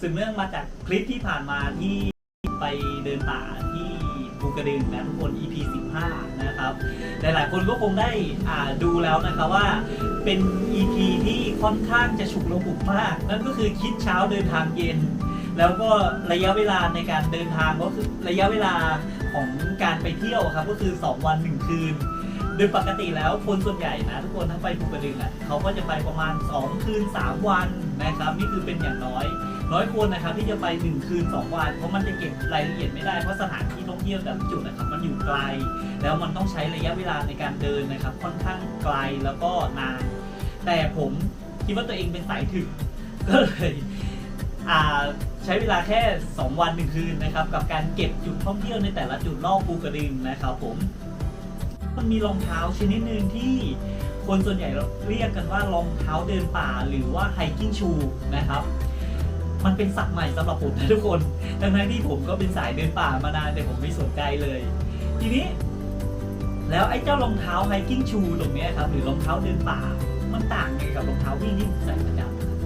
สืบเนื่องมาจากคลิปที่ผ่านมาที่ไปเดินป่าที่ภูกระดึงนะทุกคน EP 15 นะครับหลายๆคนก็คงได้อ่าดูแล้วนะครับว่าเป็น EP ที่ค่อนข้างจะฉุกระหุกมาก นั่นก็คือคิดเช้าเดินทางเย็น แล้วก็ระยะเวลาในการเดินทางก็คือระยะเวลาของการไปเที่ยวครับก็คือ 2 วัน 1 คืนโดยปกติแล้วคนส่วนใหญ่นะทุกคนทั้งไปภูกระดึงอะเขาก็จะไปประมาณ 2 คืน 3 วันนะครับนี่คือเป็นอย่างน้อย น้อยคนนะครับที่จะไป1คืน2วันเพราะมันจะเก็บรายละเอียดไม่ได้เพราะสถานที่ท่องเที่ยวแต่ละจุดนะครับมันอยู่ไกล แล้วมันต้องใช้ระยะเวลาในการเดินนะครับ ค่อนข้างไกลแล้วก็นาน แต่ผมคิดว่าตัวเองเป็นสายถึกก็เลยใช้เวลาแค่ 2 วันหนึ่งคืนนะครับ กับการเก็บจุดท่องเที่ยวในแต่ละจุดรอบภูกระดึงนะครับผม มันมีรองเท้าชนิดหนึ่งที่คนส่วนใหญ่เรียกกันว่ารองเท้าเดินป่าหรือว่า hiking shoe นะครับ มันเป็นศัพท์ใหม่สำหรับผมนะทุกคน ดังนั้นที่ผมก็เป็นสายเดินป่ามานานแต่ผมไม่สนใจเลย ทีนี้ แล้วไอ้เจ้ารองเท้า hiking shoe ตรงนี้ครับ หรือรองเท้าเดินป่า มันต่างไงกับรองเท้าวิ่งที่ผมใส่ประจ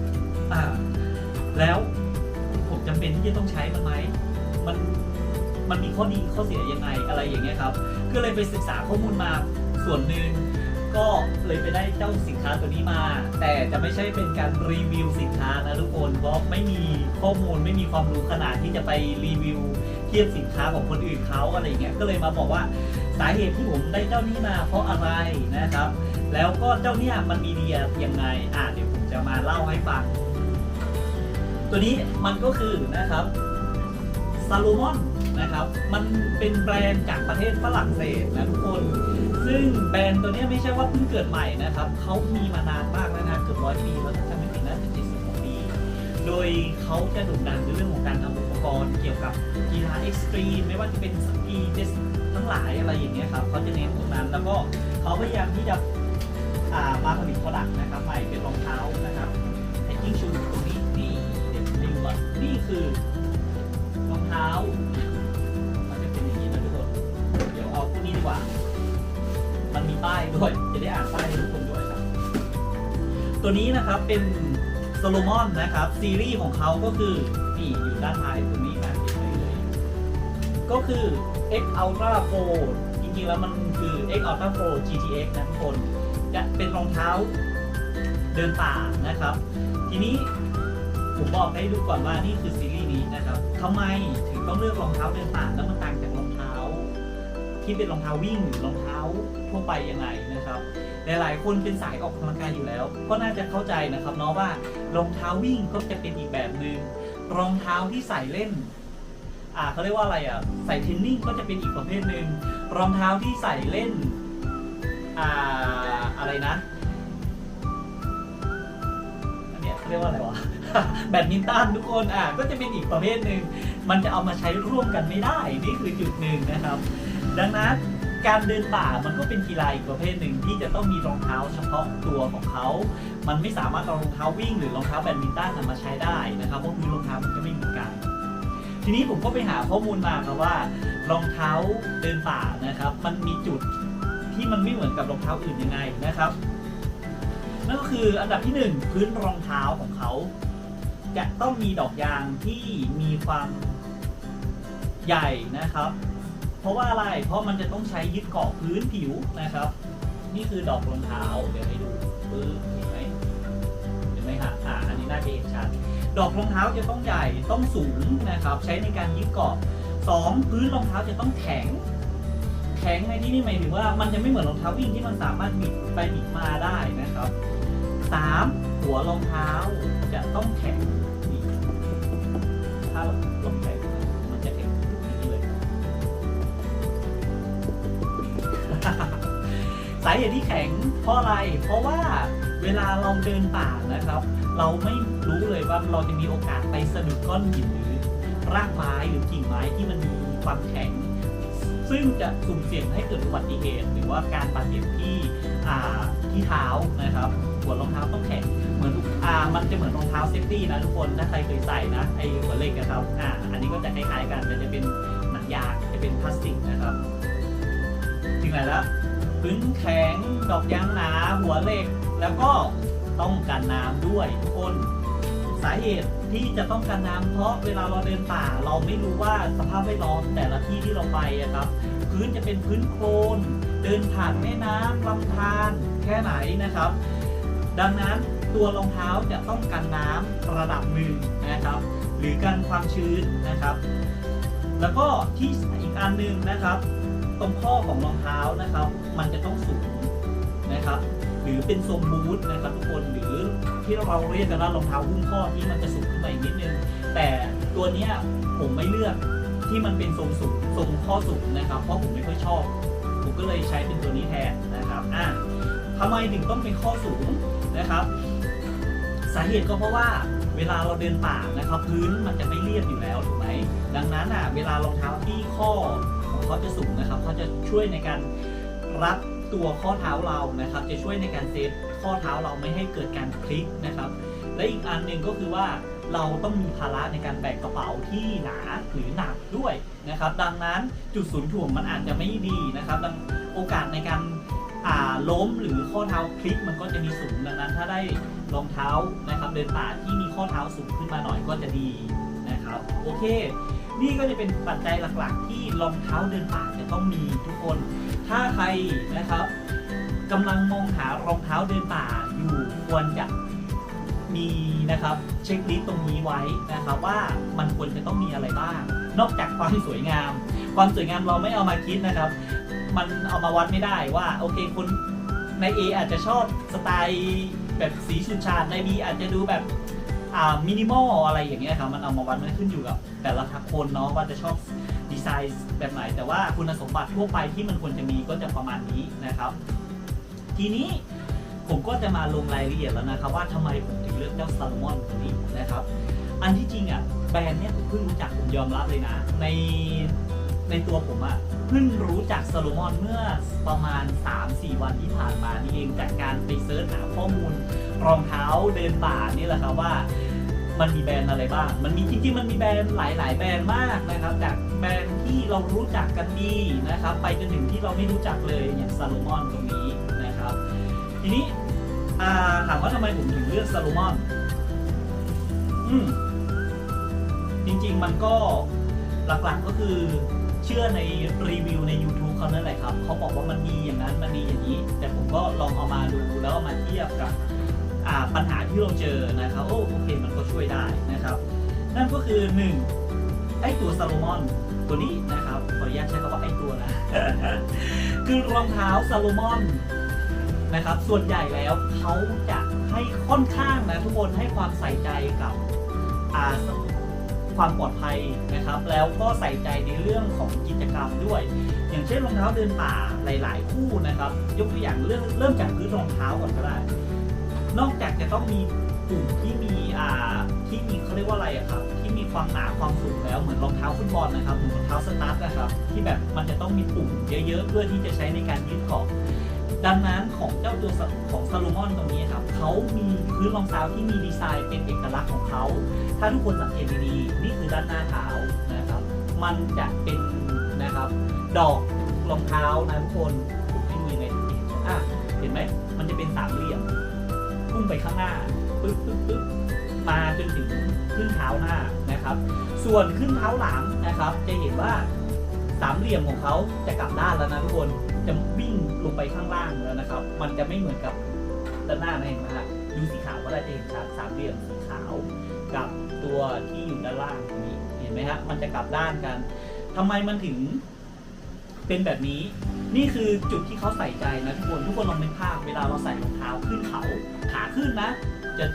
ำอ่า แล้วผมจำเป็นที่จะต้องใช้มันไหมมันมันมีข้อดีข้อเสียยังไงอะไรอย่างเงี้ยครับ ก็เลยไปศึกษาข้อมูลมาส่วนหนึ่ง ก็เลยไปได้เจ้าสินค้าตัวนี้มา แต่จะไม่ใช่เป็นการรีวิวสินค้านะทุกคนเพราะไม่มีข้อมูลไม่มีความรู้ขนาดที่จะไปรีวิวเทียบสินค้าของคนอื่นเขาอะไรเงี้ยก็เลยมาบอกว่าสาเหตุที่ผมได้เจ้านี้มาเพราะอะไรนะครับ แล้วก็เจ้าเนี่ยมันมีดียังไงอ่าเดี๋ยวผมจะมาเล่าให้ฟัง ตัวนี้มันก็คือนะครับซา l ลมอนนะครับ มันเป็นแบรนด์จากประเทศฝรั่งเศสนะทุกคน ซึ่งแบรนด์ตัวนี้ไม่ใช่ว่าเพิ่งเกิดใหม่นะครับเขามีมานานมากแล้วนะเกือบร้อยปีแล้วถ้าจำไม่ผิดน่าจะเจ็ดสิบกว่าปี โดยเขาจะโด่งดังในเรื่องของการทำอุปกรณ์เกี่ยวกับกีฬาเอ็กซ์ตรีมไม่ว่าจะเป็นสกีเจสทั้งหลายอะไรอย่างเงี้ยครับเขาจะเน้นตรงนั้นแล้วก็เขาพยายามที่จะมาผลิตผลักนะครับใหม่เป็นรองเท้านะครับไอ้ยิ่งชูตรงนี้นี่เด็ดริวอะนี่คือรองเท้ามันจะเป็นอย่างนี้นะทุกคนเดี๋ยวเอาพวกนี้ดีกว่า มันมีป้ายด้วย จะได้อ่านป้ายให้ทุกคนด้วยครับ ตัวนี้นะครับเป็นโซโลมอนนะครับ ซีรีส์ของเขาก็คือนี่อยู่ด้านท้ายตรงนี้นะเห็นไหมเลย ก็คือ X Ultra Pro จริงๆแล้วมันคือ X Ultra Pro GTX นะทุกคนจะเป็นรองเท้าเดินป่านะครับ ทีนี้ผมบอกให้ดูก่อนว่านี่คือซีรีส์นี้นะครับทำไมถึงต้องเลือกรองเท้าเดินป่าแล้วมันต่างจากรองเท้า ที่เป็นรองเท้าวิ่งหรือรองเท้า ทั่วไปยังไงนะครับหลายๆคนเป็นสายออกกำลังกายอยู่แล้ว ก็น่าจะเข้าใจนะครับเนาะว่ารองเท้าวิ่งก็จะเป็นอีกแบบหนึ่งรองเท้าที่ใส่เล่นอ่าเขาเรียกว่าอะไรอะใส่เทนนิ่งก็จะเป็นอีกประเภทหนึ่งรองเท้าที่ใส่เล่นอ่าอะไรนะอันเนี้ยเขาเรียกว่าอะไรวะแบดมินตันทุกคนอะก็จะเป็นอีกประเภทหนึ่งมันจะเอามาใช้ร่วมกันไม่ได้นี่คือจุดหนึ่งนะครับ ดังนั้น การเดินป่ามันก็เป็นกีฬาอีกประเภทหนึ่งที่จะต้องมีรองเท้าเฉพาะตัวของเขา มันไม่สามารถเอารองเท้าวิ่งหรือรองเท้าแบดมินตันนำมาใช้ได้นะครับเพราะพื้นรองเท้ามันก็ไม่เหมือนกัน ทีนี้ผมก็ไปหาข้อมูลมาครับว่ารองเท้าเดินป่านะครับ มันมีจุดที่มันไม่เหมือนกับรองเท้าอื่นยังไงนะครับนั่นก็คืออันดับที่หนึ่งพื้นรองเท้าของเขา จะต้องมีดอกยางที่มีความใหญ่นะครับ เพราะว่าอะไร เพราะมันจะต้องใช้ยึดเกาะพื้นผิวนะครับ นี่คือดอกรองเท้า เดี๋ยวให้ดูปึ๊บเห็นไหมเห็นไหมฮะอ่าอันนี้น่าจะเห็นชัด ดอกรองเท้าจะต้องใหญ่ต้องสูงนะครับ ใช้ในการยึดเกาะสองพื้นรองเท้าจะต้องแข็ง แข็งในที่นี่หมายถึงว่ามันจะไม่เหมือนรองเท้าวิ่งที่มันสามารถบิดไปบิดมาได้นะครับสามหัวรองเท้าจะต้องแข็งถ้า เหตุที่แข็งเพราะอะไร เพราะว่าเวลาเราเดินป่านะครับ เราไม่รู้เลยว่าเราจะมีโอกาสไปสะดุดก้อนหินหรือรากไม้หรือกิ่งไม้ที่มันมีความแข็ง ซึ่งจะสุ่มเสี่ยงให้เกิดอุบัติเหตุหรือว่าการบาดเจ็บที่ที่เท้านะครับ หัวรองเท้าต้องแข็งเหมือนทุกอ่ามันจะเหมือนรองเท้าเซฟตี้นะทุกคนถ้าใครเคยใส่นะไอหัวเหล็กนะครับอ่าอันนี้ก็จะคล้ายๆกันแต่จะเป็นหนังยางจะเป็นพลาสติกนะครับถึงไหนแล้ว พื้นแข็ง ดอกยางหนา หัวเหล็ก แล้วก็ต้องกันน้ำด้วยทุกคนสาเหตุที่จะต้องการน้ำเพราะเวลาเราเดินป่า เราไม่รู้ว่าสภาพแวดล้อมแต่ละที่ที่เราไปครับ พื้นจะเป็นพื้นโคลนเดินผ่านแม่น้ำลำธารแค่ไหนนะครับ ดังนั้นตัวรองเท้าจะต้องกันน้ำระดับหนึ่งนะครับ หรือกันความชื้นนะครับ แล้วก็ที่อีกอันหนึ่งนะครับ ตรงข้อของรองเท้านะครับ มันจะต้องสูงนะครับ หรือเป็นทรงบูทนะครับทุกคนหรือที่เราเรียกกันว่ารองเท้าหุ้มข้อที่มันจะสูงขึ้นมาอีกนิดนึงแต่ตัวเนี้ยผมไม่เลือกที่มันเป็นทรงสูงทรงข้อสูงนะครับ เพราะผมไม่ค่อยชอบ ผมก็เลยใช้เป็นตัวนี้แทนนะครับอะทำไมถึงต้องเป็นข้อสูงนะครับ สาเหตุก็เพราะว่าเวลาเราเดินป่านะครับ พื้นมันจะไม่เรียบอยู่แล้วถูกไหมดังนั้นอะเวลารองเท้าที่ข้อ ของเขาจะสูงนะครับเขาจะช่วยในการรับตัวข้อเท้าเรานะครับ จะช่วยในการเซฟข้อเท้าเราไม่ให้เกิดการพลิกนะครับ และอีกอันหนึ่งก็คือว่าเราต้องมีภาระในการแบกกระเป๋าที่หนาหรือหนักด้วยนะครับ ดังนั้นจุดศูนย์ถ่วงมันอาจจะไม่ดีนะครับดังโอกาสในการล้มหรือข้อเท้าพลิกมันก็จะมีสูงดังนั้น ถ้าได้รองเท้านะครับเดินป่าที่มีข้อเท้าสูงขึ้นมาหน่อยก็จะดีนะครับโอเค นี่ก็จะเป็นปัจจัยหลักๆ ที่รองเท้าเดินป่าจะต้องมีทุกคน ถ้าใครนะครับกำลังมองหารองเท้าเดินป่าอยู่ควรจะมีนะครับเช็คลิสต์ตรงนี้ไว้นะครับว่ามันควรจะต้องมีอะไรบ้าง นอกจากความสวยงาม ความสวยงามเราไม่เอามาคิดนะครับ มันเอามาวัดไม่ได้ว่าโอเคคนใน A อาจจะชอบสไตล์แบบสีชุดชาติใน B อาจจะดูแบบอ่ามินิมอลอะไรอย่างเงี้ยครับมันเอามาวัดมันขึ้นอยู่กับ แต่ละคนเนาะว่าจะชอบดีไซน์แบบไหน แต่ว่าคุณสมบัติทั่วไปที่มันควรจะมีก็จะประมาณนี้นะครับ ทีนี้ผมก็จะมาลงรายละเอียดแล้วนะครับ ว่าทำไมผมถึงเลือกเจ้าซาลมอนตัวนี้นะครับ อันที่จริงอะแบรนด์เนี้ยผมเพิ่งรู้จักผมยอมรับเลยนะ ในในตัวผมอะเพิ่งรู้จักซาลมอนเมื่อประมาณ 3-4 วันที่ผ่านมานี่เองจากการไปเซิร์ชหาข้อมูลรองเท้าเดินป่านี่แหละครับว่า มันมีแบรนด์อะไรบ้าง มันมีจริงๆมันมีแบรนด์หลาย ๆ แบรนด์มากนะครับ จากแบรนด์ที่เรารู้จักกันดีนะครับ ไปจนถึงที่เราไม่รู้จักเลยอย่างซาโลมอนตรงนี้นะครับ ทีนี้ถามว่าทำไมผมถึงเลือกซาโลมอนอืมจริงๆมันก็หลักๆก็คือเชื่อในรีวิวใน YouTube เขานั่นแหละครับ เขาบอกว่ามันมีอย่างนั้นมันมีอย่างนี้ แต่ผมก็ลองเอามาดูแล้วมาเทียบกับ ปัญหาที่เราเจอนะครับโอ้โอเคมันก็ช่วยได้นะครับ นั่นก็คือหนึ่งไอตัวซาโลมอนตัวนี้นะครับขออนุญาตใช้คำว่าไอตัวนะคือรองเท้าซาโลมอนนะครับส่วนใหญ่แล้วเขาจะให้ค่อนข้างนะทุกคนให้ความใส่ใจกับความปลอดภัยนะครับ แล้วก็ใส่ใจในเรื่องของกิจกรรมด้วย อย่างเช่นรองเท้าเดินป่าหลาย ๆ คู่นะครับ ยกตัวอย่างเรื่องเริ่มจากพื้นรองเท้าก่อนก็ได้ นอกจากจะต้องมีปุ่มที่มีอ่าที่มีเขาเรียกว่าอะไรอะครับ ที่มีความหนาความสูงแล้วเหมือนรองเท้าฟุตบอลนะครับเหมือนรองเท้าสตาร์ทนะครับ ที่แบบมันจะต้องมีปุ่มเยอะๆ เพื่อที่จะใช้ในการยืดเกาะดังนั้นของเจ้าตัวของซาโลมอนตรงนี้ครับเขามีพื้นรองเท้าที่มีดีไซน์เป็นเอกลักษณ์ของเขา ถ้าทุกคนสังเกตดีๆนี่คือด้านหน้าเท้านะครับ มันจะเป็นนะครับ ดอกรองเท้านะทุกคนผมให้ดูยังไงดีอะเห็นไหมมันจะเป็นสามเหลี่ยม พุ่งไปข้างหน้าปึ๊บปึ๊บปึ๊บมาจนถึงขึ้นเท้าหน้านะครับ ส่วนขึ้นเท้าหลังนะครับ จะเห็นว่าสามเหลี่ยมของเขาจะกลับด้านแล้วนะทุกคนจะวิ่งลงไปข้างล่างแล้วนะครับ มันจะไม่เหมือนกับด้านหน้านะเห็นไหมฮะดูสีขาวก็ได้จะเห็นชัดสามเหลี่ยมสีขาวกับตัวที่อยู่ด้านล่างตรงนี้เห็นไหมฮะมันจะกลับด้านกันทำไมมันถึง เป็นแบบนี้ นี่คือจุดที่เขาใส่ใจนะทุกคน ทุกคนลองนึกภาพ เวลาเราใส่รองเท้าขึ้นเขา ขาขึ้นนะ จะ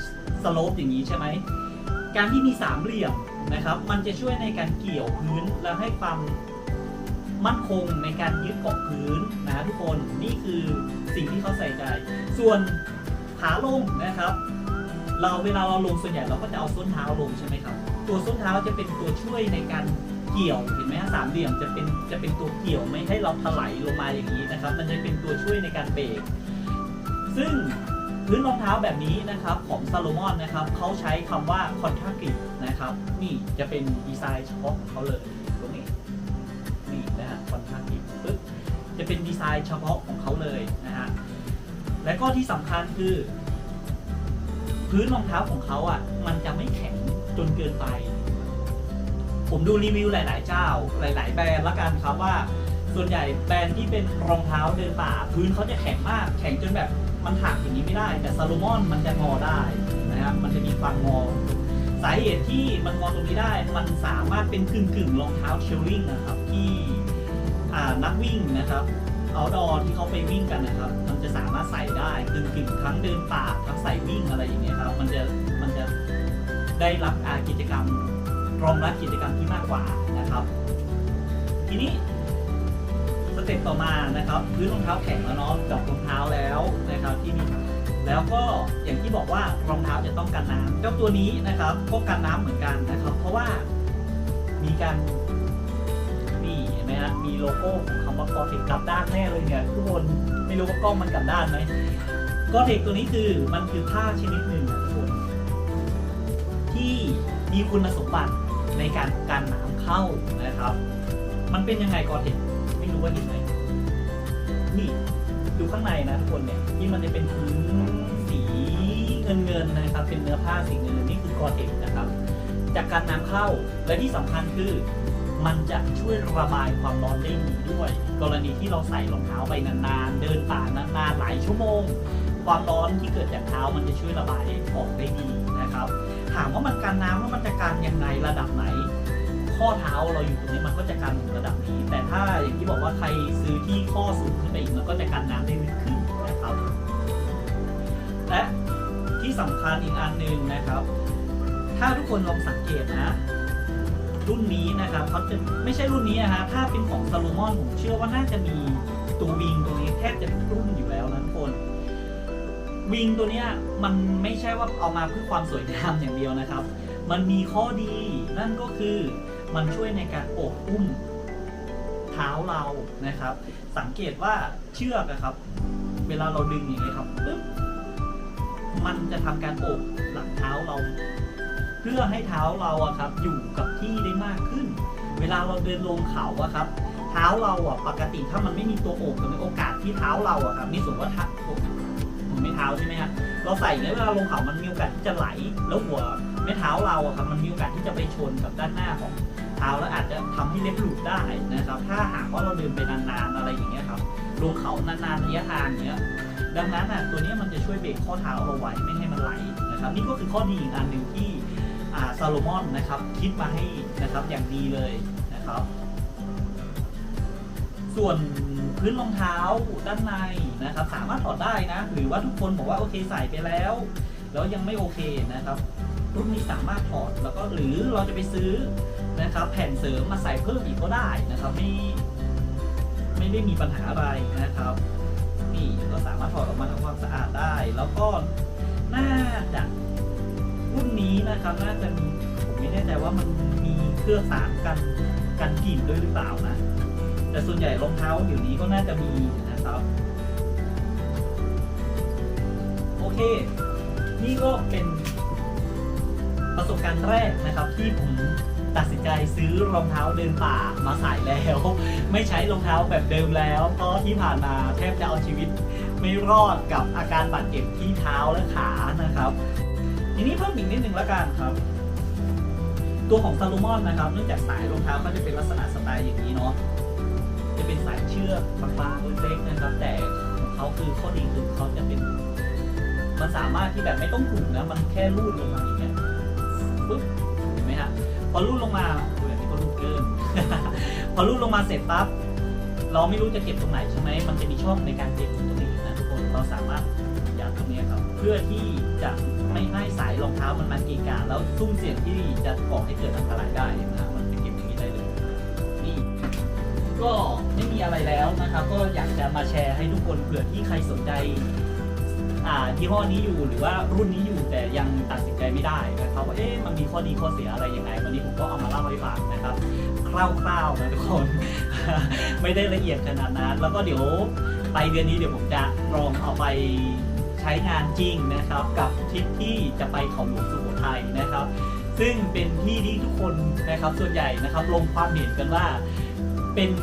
สโลปอย่างนี้ใช่ไหม การที่มีสามเหลี่ยมนะครับ มันจะช่วยในการเกี่ยวพื้นและให้ความมั่นคงในการยึดเกาะพื้นนะทุกคน นี่คือสิ่งที่เขาใส่ใจ ส่วนขาลงนะครับ เราเวลาเราลงส่วนใหญ่เราก็จะเอาส้นเท้าลงใช่ไหมครับ ตัวส้นเท้าจะเป็นตัวช่วยในการ เกี่ยวเห็นไหมฮะสามเหลี่ยมจะเป็นจะเป็นตัวเกี่ยวไม่ให้เราถลายลงมาอย่างนี้นะครับ มันจะเป็นตัวช่วยในการเบรกซึ่งพื้นรองเท้าแบบนี้นะครับของซาโลมอนนะครับเขาใช้คำว่าคอนทากินะครับ นี่จะเป็นดีไซน์เฉพาะของเขาเลยตรงนี้นี่นะฮะคอนทากิปึ๊บจะเป็นดีไซน์เฉพาะของเขาเลยนะฮะและก็ที่สำคัญคือ พื้นรองเท้าของเขาอะมันจะไม่แข็งจนเกินไป ผมดูรีวิวหลาย ๆ เจ้า หลาย ๆ แบรนด์ละกันครับว่า ส่วนใหญ่แบรนด์ที่เป็นรองเท้าเดินป่า พื้นเขาจะแข็งมาก แข็งจนแบบมันหักอย่างนี้ไม่ได้ แต่ซาโลมอนมันจะงอได้นะครับ มันจะมีความงอ สาเหตุที่มันงอตรงนี้ได้ มันสามารถเป็นกึ่งกึ่งๆรองเท้าเทรลลิ่งนะครับที่นักวิ่งนะครับเอาดอที่เขาไปวิ่งกันนะครับ มันจะสามารถใส่ได้กึ่งกึ่งๆทั้งเดินป่าทั้งใส่วิ่งอะไรอย่างเงี้ยครับ มันจะมันจะได้รับกิจกรรม รองรับกิจกรรมที่มากกว่านะครับ ทีนี้สเต็ปต่อมานะครับพื้นรองเท้าแข็งแล้วเนาะดอกรองเท้าแล้วนะครับที่มีแล้วก็อย่างที่บอกว่ารองเท้าจะต้องกันน้ำเจ้าตัวนี้นะครับก็กันน้ำเหมือนกันนะครับ เพราะว่ามีการนี่เห็นไหมฮะมีโลโก้ของคำว่ากอเทคกลับด้านแน่เลยเนี่ยทุกคนไม่รู้ว่ากล้องมันกลับด้านไหมกอเทคตัวนี้คือมันคือผ้าชนิดหนึ่งทุกคนที่มีคุณสมบัติ ในการกันน้ำเข้านะครับ มันเป็นยังไงกอเทคไม่รู้ว่าเห็นไหมนี่ดูข้างในนะทุกคนเนี่ยที่มันจะเป็นพื้นสีเงินเงินๆนะครับ เป็นเนื้อผ้าสีเงินนี่คือกอเทคนะครับ จากการน้ำเข้าและที่สำคัญคือ มันจะช่วยระบายความร้อนได้ดีด้วย กรณีที่เราใส่รองเท้าไปนานๆ เดินป่านานๆหลายชั่วโมง ความร้อนที่เกิดจากเท้ามันจะช่วยระบายออกได้ดีนะครับ ถามว่ามันกันน้ำแล้วมันจะกันยังไงระดับไหน ข้อเท้าเราอยู่ตรงนี้มันก็จะกันระดับนี้ แต่ถ้าอย่างที่บอกว่าใครซื้อที่ข้อสูงขึ้นไปอีกมันก็จะกันน้ำได้ลึกขึ้นนะครับ และที่สำคัญอีกอันหนึ่งนะครับ ถ้าทุกคนลองสังเกตนะรุ่นนี้นะครับเขาจะไม่ใช่รุ่นนี้นะฮะถ้าเป็นของซาโลมอนผมเชื่อว่าน่าจะมีตัววิงตัวนี้แทบจะทุกรุ่นอยู่แล้วนะทุกคน วิงตัวเนี้ยมันไม่ใช่ว่าเอามาเพื่อความสวยงามอย่างเดียวนะครับ มันมีข้อดีนั่นก็คือมันช่วยในการโอบอุ้มเท้าเรานะครับ สังเกตว่าเชือกนะครับ เวลาเราดึงอย่างนี้ยครับปึ๊บมันจะทำการโอบหลังเท้าเรา เพื่อให้เท้าเราอะครับ อยู่กับที่ได้มากขึ้น เวลาเราเดินลงเขาอะครับ เท้าเราอะปกติถ้ามันไม่มีตัวโอบตรงนี้โอกาสที่เท้าเราอะครับนี่สมมติว่าเไม่เท้าใช่ไหมฮะเราใส่อย่างนี้ยเวลาลงเขามันมีโอกาสที่จะไหล แล้วหัวแม่เท้าเราอะครับมันมีโอกาสที่จะไปชนกับด้านหน้าของเท้าแล้วอาจจะทำให้เล็บหลุดได้นะครับ ถ้าหากว่าเราเดินไปนานๆอะไรอย่างเงี้ยครับลงเขานานๆระยะทางเนี้ยดังนั้นอะตัวนี้มันจะช่วยเบรกข้อเท้าเราไว้ไม่ให้มันไหลนะครับนี่ก็คือข้อดีอีกอันหนึ่งที่ซาโลมอนนะครับคิดมาให้นะครับอย่างดีเลยนะครับ ส่วนพื้นรองเท้าด้านในนะครับ สามารถถอดได้นะ หรือว่าทุกคนบอกว่าโอเคใส่ไปแล้ว แล้วยังไม่โอเคนะครับรุ่นนี้สามารถถอดแล้วก็หรือเราจะไปซื้อนะครับ แผ่นเสริมมาใส่เพิ่มอีกก็ได้นะครับ ไม่ไม่ได้มีปัญหาอะไรนะครับ นี่ก็สามารถถอดออกมาทำความสะอาดได้ แล้วก็น่าจะรุ่นนี้นะครับน่าจะมีผมไม่แน่ใจว่ามันมีเครื่องสารกันกันกลิ่นด้วยหรือเปล่านะ แต่ส่วนใหญ่รองเท้าเดี๋ยวนี้ก็น่าจะมีนะครับ โอเค นี่ก็เป็นประสบการณ์แรกนะครับที่ผมตัดสินใจซื้อรองเท้าเดินป่ามาใส่แล้ว ไม่ใช้รองเท้าแบบเดิมแล้ว เพราะที่ผ่านมาแทบจะเอาชีวิต ไม่รอดกับอาการบาดเจ็บที่เท้าและขานะครับ ทีนี้เพิ่มอีกนิดนึงแล้วกันครับ ตัวของซาลูมอนนะครับเนื่องจากสายรองเท้าก็จะเป็นลักษณะสไตล์อย่างนี้เนาะ จะเป็นสายเชือกบางๆเล็กๆนะครับ แต่ของเขาคือข้อดีคือเขาจะเป็นมันสามารถที่แบบไม่ต้องผูกนะ มันแค่รูดลงมาอย่างเงี้ยปึ๊บเห็นไหมฮะพอรูดลงมาโอ้ยอันนี้ก็รูดเกิน พอรูดลงมาเสร็จปั๊บเราไม่รู้จะเก็บตรงไหนใช่ไหมมันจะมีช่องในการเก็บตรงนี้นะทุกคนเราสามารถยัดตรงนี้ครับ เพื่อที่จะไม่ให้สายรองเท้ามันมาเกะกะแล้วซุ่มเสี่ยงที่จะก่อให้เกิดอันตรายได้นะมับ ก็ไม่มีอะไรแล้วนะครับ ก็อยากจะมาแชร์ให้ทุกคนเผื่อที่ใครสนใจอ่ายี่ห้อนี้อยู่หรือว่ารุ่นนี้อยู่แต่ยังตัดสินใจไม่ได้นะครับว่าเอ๊ะมันมีข้อดีข้อเสียอะไรยังไงวันนี้ผมก็เอามาเล่าให้ฟังนะครับคร่าวๆนะทุกคน ไม่ได้ละเอียดขนาดนั้น แล้วก็เดี๋ยวไปเดือนนี้เดี๋ยวผมจะลองเอาไปใช้งานจริงนะครับ กับทริปที่จะไปเขาหลวงสุโขทัยนะครับ ซึ่งเป็นที่ที่ทุกคนนะครับส่วนใหญ่นะครับลงความเห็นกันว่า เป็น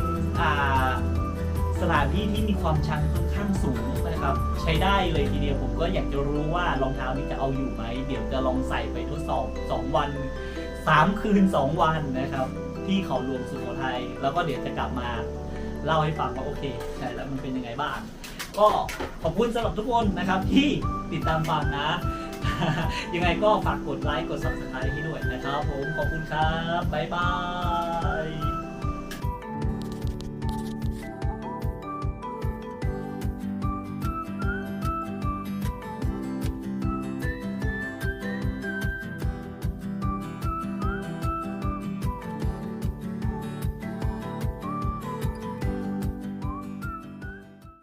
สถานที่ที่มีความชันค่อนข้างสูงนะครับ ใช้ได้เลยทีเดียวผมก็อยากจะรู้ว่ารองเท้านี้จะเอาอยู่ไหม เดี๋ยวจะลองใส่ไปทดสอบ 2 วันสามคืนสองวันนะครับ ที่เขาหลวงสุโขทัยแล้วก็เดี๋ยวจะกลับมาเล่าให้ฟังว่าโอเค ใช่แล้วมันเป็นยังไงบ้าง ก็ขอบคุณสำหรับทุกคนนะครับที่ติดตามฟังนะ ยังไงก็ฝากกดไลค์กด subscribe ให้ด้วยนะครับ ผมขอบคุณครับบ๊ายบาย